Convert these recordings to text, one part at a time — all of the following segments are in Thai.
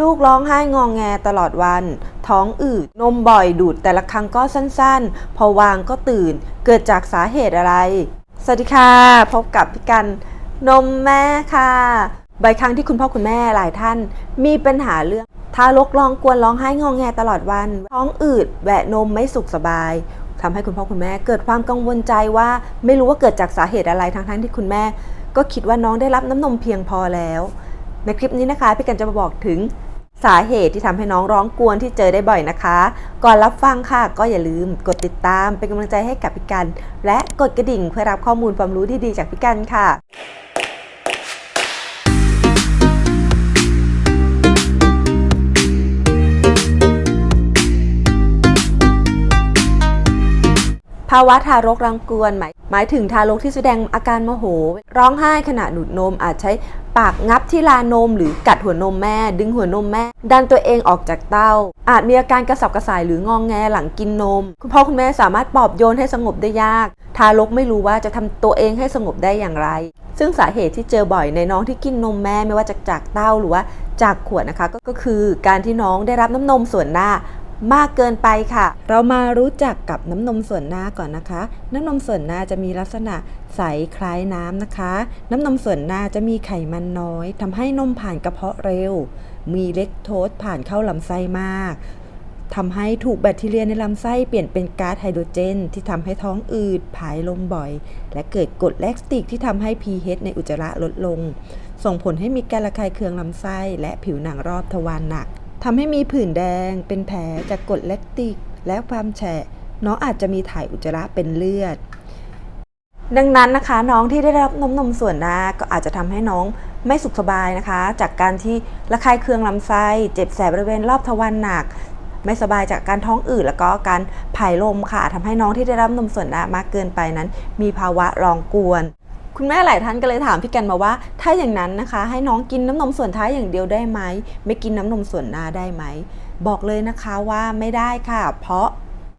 ลูกร้องไห้งองแงตลอดวัน ท้องอืด นมบ่อยดูดแต่ละครั้งก็สั้นๆ พอวางก็ตื่น เกิดจากสาเหตุอะไร สวัสดีค่ะ พบกับพี่กัน นมแม่ค่ะบ่อยครั้งที่คุณพ่อคุณแม่หลายท่าน มีปัญหาเรื่องทารกร้องกวนร้องไห้งองแงตลอดวัน ท้องอืดแหวะนมไม่สุขสบายทำให้คุณพ่อคุณแม่เกิดความกังวลใจว่าไม่รู้ว่าเกิดจากสาเหตุอะไรทั้งๆที่คุณแม่ ก็คิดว่าน้องได้รับน้ำนมเพียงพอแล้ว ในคลิปนี้นะคะพี่กันจะมาบอกถึง สาเหตุที่ทำให้น้องร้องกวนที่เจอได้บ่อยนะคะ ก่อนรับฟังค่ะ ก็อย่าลืมกดติดตามเป็นกำลังใจให้กับพี่กัน และกดกระดิ่งเพื่อรับข้อมูลความรู้ดีๆจากพี่กันค่ะ ภาวะทารกรังกวนหมายหมายถึงทารกที่แสดงอาการโมโห ร้องไห้ขณะดูดนม อาจใช้ปากงับที่ลานม หรือกัดหัวนมแม่ ดึงหัวนมแม่ ดันตัวเองออกจากเต้า อาจมีอาการกระสับกระส่ายหรืององแงหลังกินนม คุณพ่อคุณแม่สามารถปลอบโยนให้สงบได้ยาก ทารกไม่รู้ว่าจะทำตัวเองให้สงบได้อย่างไร ซึ่งสาเหตุที่เจอบ่อยในน้องที่กินนมแม่ไม่ว่าจะจากเต้าหรือว่าจากขวดนะคะกก็คือการที่น้องได้รับน้ำนมส่วนหน้า มากเกินไปค่ะ เรามารู้จักกับน้ำนมส่วนหน้าก่อนนะคะ น้ำนมส่วนหน้าจะมีลักษณะใสคล้ายน้ำนะคะ น้ำนมส่วนหน้าจะมีไขมันน้อยทำให้นมผ่านกระเพาะเร็ว มีเล็กโทสผ่านเข้าลำไส้มากทำให้ถูกแบคทีเรียในลำไส้เปลี่ยนเป็นก๊าซไฮโดรเจน ที่ทำให้ท้องอืดผายลมบ่อย และเกิดกรดแลคติกที่ทำให้ pH ในอุจจาระลดลง ส่งผลให้มีการระคายเคืองลำไส้ และผิวหนังรอบทวารหนัก ทำให้มีผื่นแดง เป็นแผลจากกรดแลคติก และความแฉะ น้องอาจจะมีถ่ายอุจจาระเป็นเลือด ดังนั้นนะคะ น้องที่ได้รับนมนมส่วนหน้าก็อาจจะทำให้น้องไม่สุขสบายนะคะ จากการที่ระคายเคืองลำไส้ เจ็บแสบบริเวณรอบทวารหนัก ไม่สบายจากการท้องอืดแล้วก็การผายลมค่ะทำให้น้องที่ได้รับนมส่วนหน้ามากเกินไปนั้น มีภาวะรองกวน คุณแม่หลายท่านก็เลยถามพี่กันมาว่า ถ้าอย่างนั้นนะคะ ให้น้องกินน้ำนมส่วนท้ายอย่างเดียวได้ไหม ไม่กินน้ำนมส่วนหน้าได้ไหม บอกเลยนะคะว่าไม่ได้ค่ะ เพราะ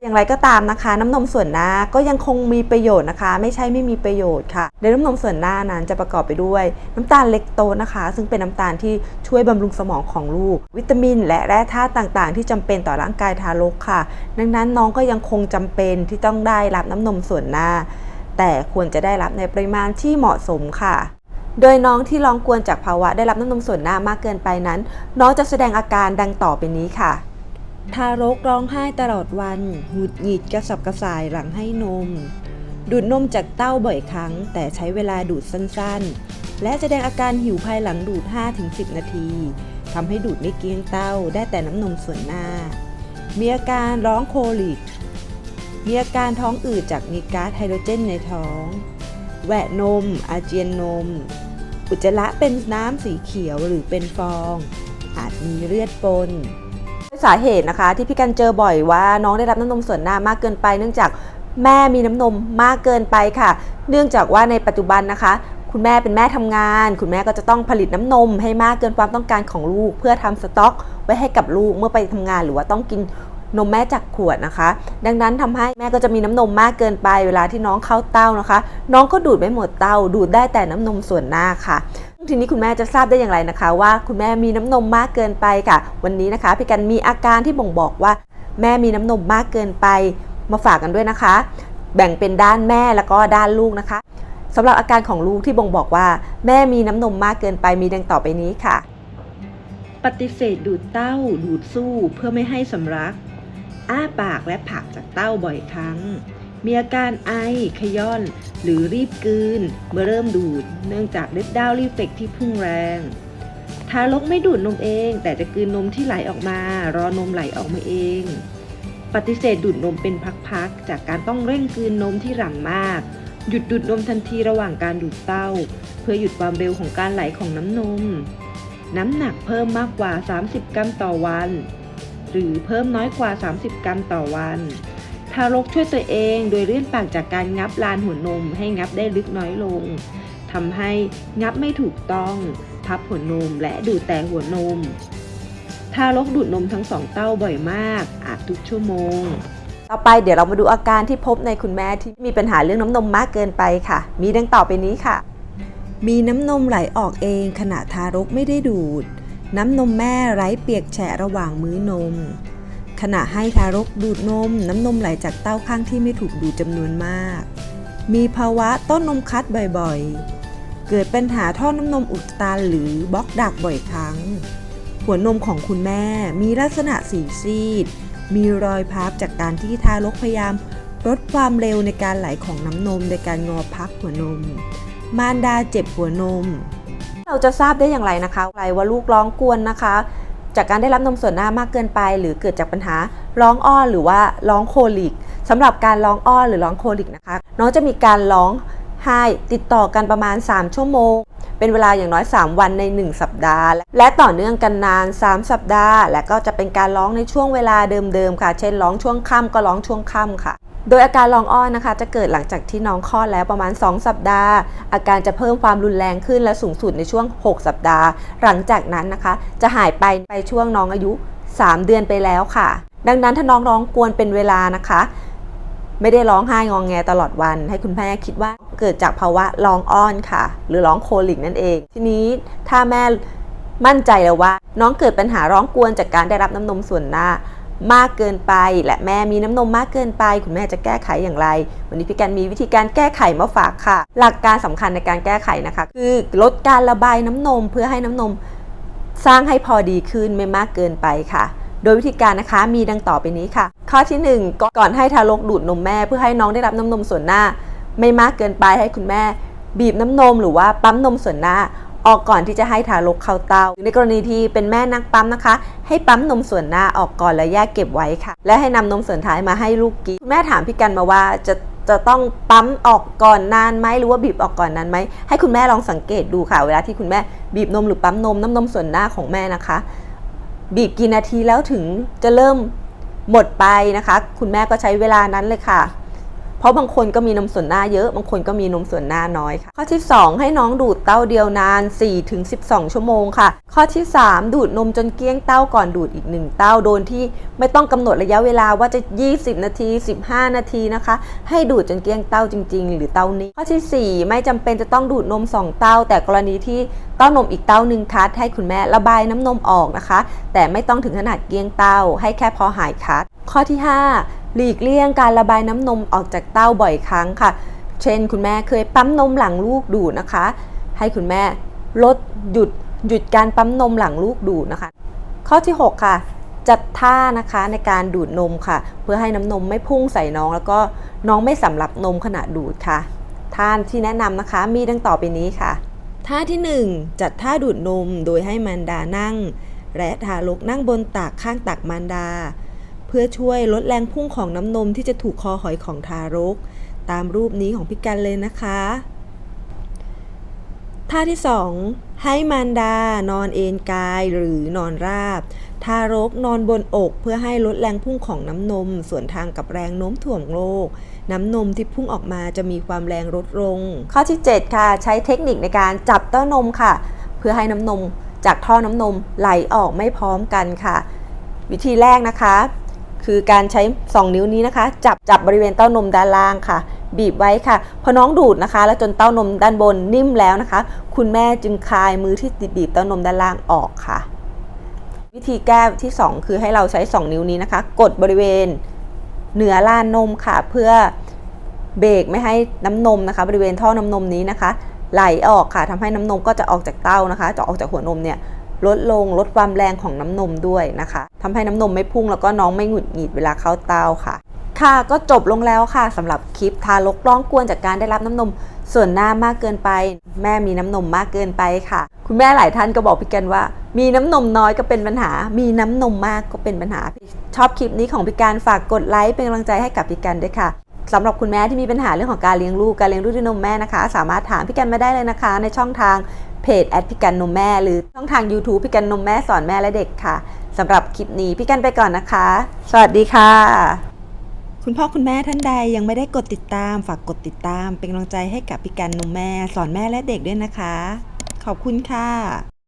อย่างไรก็ตามนะคะ น้ำนมส่วนหน้าก็ยังคงมีประโยชน์นะคะ ไม่ใช่ไม่มีประโยชน์ค่ะในน้ำนมส่วนหน้านั้นจะประกอบไปด้วย น้ำตาลเล็กโตนะคะ ซึ่งเป็นน้ำตาลที่ช่วยบำรุงสมองของลูก วิตามิน และแร่ธาตุต่างๆ ที่จำเป็นต่อร่างกายทารกค่ะ ดังนั้นน้องก็ยังคงจำเป็นที่ต้องได้รับน้ำนมส่วนหน้า แต่ควรจะได้รับในปริมาณที่เหมาะสมค่ะ โดยน้องที่ร้องกวนจากภาวะได้รับน้ำนมส่วนหน้ามากเกินไปนั้น น้องจะแสดงอาการดังต่อไปนี้ค่ะ ทารกร้องไห้ตลอดวันหงุดหงิดกระสับกระส่ายหลังให้นม ดูดนมจากเต้าบ่อยครั้ง แต่ใช้เวลาดูดสั้นๆ และแสดงอาการหิวภายหลังดูด 5-10 นาทีทำให้ดูดไม่เกลี้ยงเต้าได้แต่น้ำนมส่วนหน้า มีอาการร้องโคลิก มีอาการท้องอืดจากมีก๊าซไฮโดรเจนในท้อง แหวะนม อาเจียนนม อุจจาระเป็นน้ำสีเขียวหรือเป็นฟอง อาจมีเลือดปนสาเหตุนะคะ ที่พี่กันเจอบ่อยว่าน้องได้รับน้ำนมส่วนหน้ามากเกินไป เนื่องจากแม่มีน้ำนมมากเกินไปค่ะ เนื่องจากว่าในปัจจุบันนะคะ คุณแม่เป็นแม่ทำงาน คุณแม่ก็จะต้องผลิตน้ำนมให้มากเกินความต้องการของลูก เพื่อทำสต็อก ไว้ให้กับลูกเมื่อไปทำงานหรือว่าต้องกิน นมแม่จากขวดนะคะ ดังนั้นทำให้แม่ก็จะมีน้ำนมมากเกินไปเวลาที่น้องเข้าเต้านะคะ น้องก็ดูดไม่หมดเต้า ดูดได้แต่น้ำนมส่วนหน้าค่ะทีนี้คุณแม่จะทราบได้อย่างไรนะคะ ว่าคุณแม่มีน้ำนมมากเกินไปค่ะ วันนี้นะคะพี่กันมีอาการที่บ่งบอกว่า แม่มีน้ำนมมากเกินไป มาฝากกันด้วยนะคะ แบ่งเป็นด้านแม่แล้วก็ด้านลูกนะคะสำหรับอาการของลูกที่บ่งบอกว่า แม่มีน้ำนมมากเกินไปมีดังต่อไปนี้ค่ะ ปฏิเสธดูดเต้าดูดสู้เพื่อไม่ให้สำลัก อ้าปากและผักจากเต้าบ่อยครั้ง มีอาการไอ ขย้อน หรือรีบกืน เมื่อเริ่มดูด เนื่องจากฤทธิ์ดาวรีเฟกที่พุ่งแรง ทารกไม่ดูดนมเอง แต่จะกลืนนมที่ไหลออกมา รอนมไหลออกมาเอง ปฏิเสธดูดนมเป็นพักๆ จากการต้องเร่งกลืนนมที่หลังมาก หยุดดูดนมทันทีระหว่างการดูดเต้า เพื่อหยุดความเร็วของการไหลของน้ำนม น้ำหนักเพิ่มมากกว่า 30 กรัมต่อวัน หรือเพิ่มน้อยกว่า 30 กรัมต่อวันทารกช่วยตัวเองโดยเลื่อนปากจากการงับลานหัวนมให้งับได้ลึกน้อยลงทำให้งับไม่ถูกต้อง พับหัวนมและดูดแต่หัวนม ทารกดูดนมทั้งสองเต้าบ่อยมาก อาจทุกชั่วโมง ต่อไปเดี๋ยวเรามาดูอาการที่พบในคุณแม่ที่มีปัญหาเรื่องน้ำนมมากเกินไปค่ะ มีดังต่อไปนี้ค่ะ มีน้ำนมไหลออกเองขณะทารกไม่ได้ดูด น้ำนมแม่ไร้เปียกแฉะระหว่างมื้อนม ขณะให้ทารกดูดนม น้ำนมไหลจากเต้าข้างที่ไม่ถูกดูดจำนวนมาก มีภาวะต้นนมคัดบ่อยๆ เกิดปัญหาท่อน้ำนมอุดตันหรือบล็อกดักบ่อยครั้ง หัวนมของคุณแม่มีลักษณะสีซีด มีรอยพับจากการที่ทารกพยายามลดความเร็วในการไหลของน้ำนมโดยการงอพักหัวนม มารดาเจ็บหัวนม เราจะทราบได้อย่างไรนะคะไรว่าลูกร้องกวนนะคะ จากการได้รับนมส่วนหน้ามากเกินไป หรือเกิดจากปัญหาร้องอ้อนหรือว่าร้องโคลิกสำหรับการร้องอ้อนหรือร้องโคลิกนะคะ น้องจะมีการร้องไห้ติดต่อกันประมาณ 3 ชั่วโมง เป็นเวลาอย่างน้อย 3 วันใน 1 สัปดาห์ และต่อเนื่องกันนาน 3 สัปดาห์ และก็จะเป็นการร้องในช่วงเวลาเดิมๆค่ะ เช่นร้องช่วงค่ำก็ร้องช่วงค่ำค่ะ โดยอาการร้องอ้อนนะคะ จะเกิดหลังจากที่น้องคลอดแล้วประมาณ 2 สัปดาห์ อาการจะเพิ่มความรุนแรงขึ้นและสูงสุดในช่วง 6 สัปดาห์ หลังจากนั้นนะคะ จะหายไปไปช่วงน้องอายุ 3 เดือนไปแล้วค่ะ ดังนั้นถ้าน้องร้องกวนเป็นเวลานะคะ ไม่ได้ร้องไห้งองแงตลอดวัน ให้คุณแม่คิดว่าเกิดจากภาวะร้องอ้อนค่ะ หรือร้องโคลิกนั่นเอง ทีนี้ถ้าแม่มั่นใจแล้วว่า น้องเกิดปัญหาร้องกวนจากการได้รับน้ำนมส่วนหน้า มากเกินไป และแม่มีน้ำนมมากเกินไป คุณแม่จะแก้ไขอย่างไร วันนี้พี่กันมีวิธีการแก้ไขมาฝากค่ะ หลักการสำคัญในการแก้ไขนะคะ คือลดการระบายน้ำนมเพื่อให้น้ำนม สร้างให้พอดีขึ้นไม่มากเกินไปค่ะ โดยวิธีการนะคะมีดังต่อไปนี้ค่ะ ข้อทีหนึ่1 ก่อนให้ทารกดูดนมแม่ เพื่อให้น้องได้รับน้ำนมส่วนหน้า ไม่มากเกินไปให้คุณแม่ บีบน้ำนมหรือว่าปั๊มนมส่วนหน้า ออกก่อนที่จะให้ทารกเข้าเต้าในกรณีที่เป็นแม่นักปั๊มนะคะ ให้ปั๊มนมส่วนหน้าออกก่อนแล้วแยกเก็บไว้ค่ะ และให้นำนมส่วนท้ายมาให้ลูกกินคุณแม่ถามพี่กันมาว่าจะจะต้องปั๊มออกก่อนนานไหมหรือว่าบีบออกก่อนนานไหมให้คุณแม่ลองสังเกตดูค่ะ เวลาที่คุณแม่บีบนมหรือปั๊มนมน้ำนมส่วนหน้าของแม่นะคะ บีบกี่นาทีแล้วถึงจะเริ่มหมดไปนะคะ คุณแม่ก็ใช้เวลานั้นเลยค่ะ เพราะบางคนก็มีนมส่วนหน้าเยอะ บางคนก็มีนมส่วนหน้าน้อยค่ะข้อที่ 2 ให้น้องดูดเต้าเดียวนาน 4-12 ชั่วโมงค่ะ ข้อที่ 3 ดูดนมจนเกลี้ยงเต้าก่อนดูดอีก 1 เต้าโดนที่ไม่ต้องกำหนดระยะเวลาว่าจะ 20 นาที 15 นาทีนะคะ ให้ดูดจนเกลี้ยงเต้าจริง ๆ หรือเต้านี้ ข้อทีสี่4 ไม่จำเป็นจะต้องดูดนม 2 เต้า แต่กรณีที่ เต้านมอีกเต้านึงคัดให้คุณแม่ระบายน้ำนมออกนะคะ แต่ไม่ต้องถึงขนาดเกี้ยงเต้า ให้แค่พอหายคัด ข้อที่ 5 หลีกเลี่ยงการระบายน้ำนมออกจากเต้าบ่อยครั้งค่ะ เช่น คุณแม่เคยปั๊มนมหลังลูกดูนะคะ ให้คุณแม่ลดหยุดหยุดการปั๊มนมหลังลูกดูนะคะ ข้อที่ 6 ค่ะจัดท่านะคะในการดูดนมค่ะ เพื่อให้น้ำนมไม่พุ่งใส่น้อง แล้วก็น้องไม่สำลักนมขณะดูดค่ะ ท่านที่แนะนำนะคะมีดังต่อไปนี้ค่ะ ท่าที่ 1 จัดท่าดูดนมโดยให้มารดานั่ง และทารกนั่งบนตักข้างตักมารดา เพื่อช่วยลดแรงพุ่งของน้ำนมที่จะถูกคอหอยของทารก ตามรูปนี้ของพี่กันเลยนะคะ ท่าที่ 2 ให้มารดานอนเอนกายหรือนอนราบ ทารกนอนบนอกเพื่อให้ลดแรงพุ่งของน้ำนม ส่วนทางกับแรงโน้มถ่วงโลก น้ำนมที่พุ่งออกมาจะมีความแรงลดลง ข้อที่ 7 ค่ะ ใช้เทคนิคในการจับเต้านมค่ะ เพื่อให้น้ำนมจากท่อน้ำนมไหลออกไม่พร้อมกันค่ะ วิธีแรกนะคะ คือการใช้ 2 นิ้วนี้นะคะ จับจับบริเวณเต้านมด้านล่างค่ะ บีบไว้ค่ะ พอน้องดูดนะคะ แล้วจนเต้านมด้านบนนิ่มแล้วนะคะ คุณแม่จึงคลายมือที่ติดบีบเต้านมด้านล่างออกค่ะ วิธีแก้ที่ 2 คือให้เราใช้ 2 นิ้วนี้นะคะ กดบริเวณเหนือล้านนมค่ะ เพื่อ เบรกไม่ให้น้ำนมนะคะ บริเวณท่อน้ำนมนี้นะคะ ไหลออกค่ะทำให้น้ำนมก็จะออกจากเต้านะคะ จะออกจากหัวนมเนี่ยลดลงลดความแรงของน้ำนมด้วยนะคะทำให้น้ำนมไม่พุ่งแล้วก็น้องไม่หงุดหงิดเวลาเข้าเต้าค่ะ ค่ะก็จบลงแล้วค่ะสำหรับคลิปทารกร้องกวนจากการได้รับน้ำนมส่วนหน้ามากเกินไป แม่มีน้ำนมมากเกินไปค่ะ คุณแม่หลายท่านก็บอกพี่กันว่า มีน้ำนมน้อยก็เป็นปัญหา มีน้ำนมมากก็เป็นปัญหา ชอบคลิปนี้ของพี่การฝากกดไลค์เป็นกำลังใจให้กับพี่กันด้วยค่ะ สำหรับคุณแม่ที่มีปัญหาเรื่องของการเลี้ยงลูกการเลี้ยงลูกด้วยนมแม่นะคะ สามารถถามพี่กันมาได้เลยนะคะ ในช่องทางเพจแอดพี่กันนมแม่ หรือช่องทาง YouTube พี่กันนมแม่สอนแม่และเด็กค่ะสำหรับคลิปนี้พี่กันไปก่อนนะคะ สวัสดีค่ะ คุณพ่อคุณแม่ท่านใดยังไม่ได้กดติดตามฝากกดติดตาม เป็นกำลังใจให้กับพี่กันนมแม่ สอนแม่และเด็กด้วยนะคะ ขอบคุณค่ะ